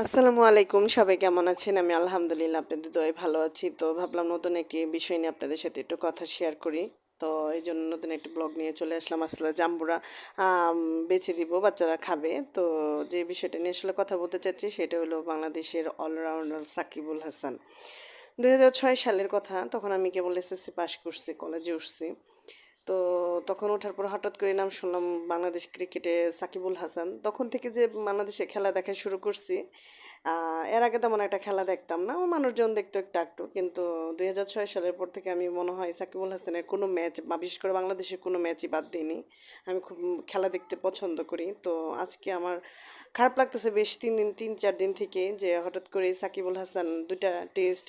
আসসালামু আলাইকুম, সবাই কেমন আছেন? আমি আলহামদুলিল্লাহ আপনাদের দোয়ায় ভালো আছি। তো ভাবলাম নতুন একটি বিষয় নিয়ে আপনাদের সাথে একটু কথা শেয়ার করি। তো এই জন্য নতুন একটি ব্লগ নিয়ে চলে আসলাম। আসলে জাম্বুরা বেছে দিব, বাচ্চারা খাবে। তো যে বিষয়টা নিয়ে আসলে কথা বলতে চাচ্ছি সেটা হলো বাংলাদেশের অলরাউন্ডার সাকিবুল হাসান। দু হাজার ছয় সালের কথা, তখন আমি কেবল এসএসসি পাশ করছি কলেজে উঠছি। তো তখন ওঠার পর হঠাৎ করে নাম শুনলাম বাংলাদেশ ক্রিকেটে সাকিবুল হাসান। তখন থেকে যে বাংলাদেশে খেলা দেখা শুরু করছি এর আগে তেমন একটা খেলা দেখতাম না। ও মানুষজন দেখতো একটু একটু কিন্তু দুই হাজার ছয় সালের পর থেকে আমি মনে হয় সাকিবুল হাসানের কোনো ম্যাচ বা বিশেষ করে বাংলাদেশের কোনো ম্যাচই বাদ দিইনি। আমি খুব খেলা দেখতে পছন্দ করি। তো আজকে আমার খারাপ লাগতেছে বেশ তিন দিন, তিন চার দিন থেকে যে হঠাৎ করে সাকিবুল হাসান দুইটা টেস্ট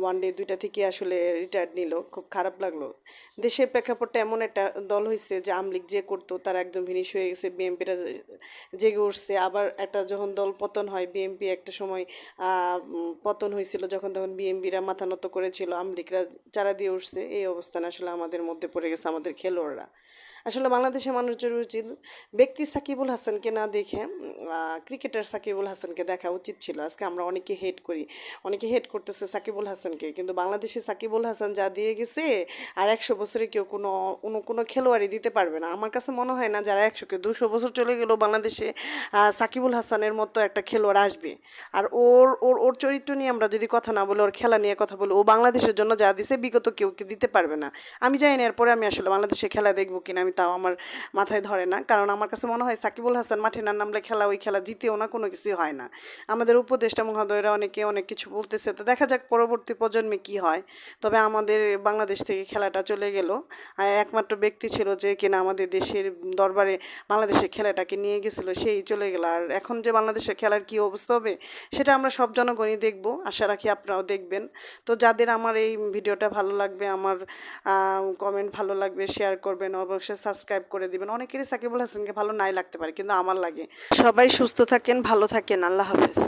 ওয়ান ডে দুইটা থেকে আসলে রিটায়ার্ড নিল। খুব খারাপ লাগল। দেশের প্রেক্ষাপটটা এমন একটা দল হয়েছে যে আমলিগ যে করতো, তারা একদম ফিনিশ হয়ে গেছে বিএনপিটা জেগে উঠছে। আবার একটা যখন দল পতন হয়, বিএনপি একটা সময় পতন হয়েছিল যখন তখন বিএনপিরা মাথা নত করেছিল আমলিগরা চারা দিয়ে উঠছে। এই অবস্থান আসলে আমাদের মধ্যে পড়ে গেছে, আমাদের খেলোয়াড়রা। আসলে বাংলাদেশের মানুষদের উচিত, ব্যক্তি সাকিবুল হাসানকে না দেখে ক্রিকেটার সাকিবুল হাসানকে দেখা উচিত ছিল। আজকে আমরা অনেকে হেট করি, অনেকে হেট করতেছে সাকিবুল হাসানকে। কিন্তু বাংলাদেশে সাকিবুল হাসান যা দিয়ে গেছে, আর একশো বছরে কেউ কোনো কোনো কোনো খেলোয়াড়ই দিতে পারবে না। আমার কাছে মনে হয় না যারা একশোকে দুশো বছর চলে গেলেও বাংলাদেশে সাকিবুল হাসানের মতো একটা খেলোয়াড় আসবে। আর ওর ওর ওর চরিত্র নিয়ে আমরা যদি কথা না বলি, ওর খেলা নিয়ে কথা বলি, ও বাংলাদেশের জন্য যা দিছে বিগত কেউ দিতে পারবে না। আমি জানি না, এরপরে আমি আসলে বাংলাদেশে খেলা দেখব কিনা, আমি তাও আমার মাথায় ধরে না। কারণ আমার কাছে মনে হয় সাকিবুল হাসান মাঠে না নামলে খেলা, ওই খেলা জিতেও না, কোনো কিছুই হয় না। আমাদের উপদেষ্টা মহোদয়রা অনেকে অনেক কিছু বলতেছে, তো দেখা যাক পরবর্তী প্রজন্মে কি হয়। তবে আমাদের বাংলাদেশ থেকে খেলাটা চলে গেল। একমাত্র ব্যক্তি ছিল যে কিনা আমাদের দেশের দরবারে বাংলাদেশের খেলাটাকে নিয়ে গেছিল, সেই চলে গেল। আর এখন যে বাংলাদেশের খেলার কি অবস্থা হবে, সেটা আমরা সব জনগণই দেখব। আশা রাখি আপনারাও দেখবেন। তো যাদের আমার এই ভিডিওটা ভালো লাগবে, আমার কমেন্ট ভালো লাগবে শেয়ার করবেন, অবশ্যই সাবস্ক্রাইব করে দিবেন। অনেকেরই সাকিবুল হাসানকে ভালো নাই লাগতে পারে, কিন্তু আমার লাগে। সবাই সুস্থ থাকেন, ভালো থাকেন। আল্লাহ হাফেজ।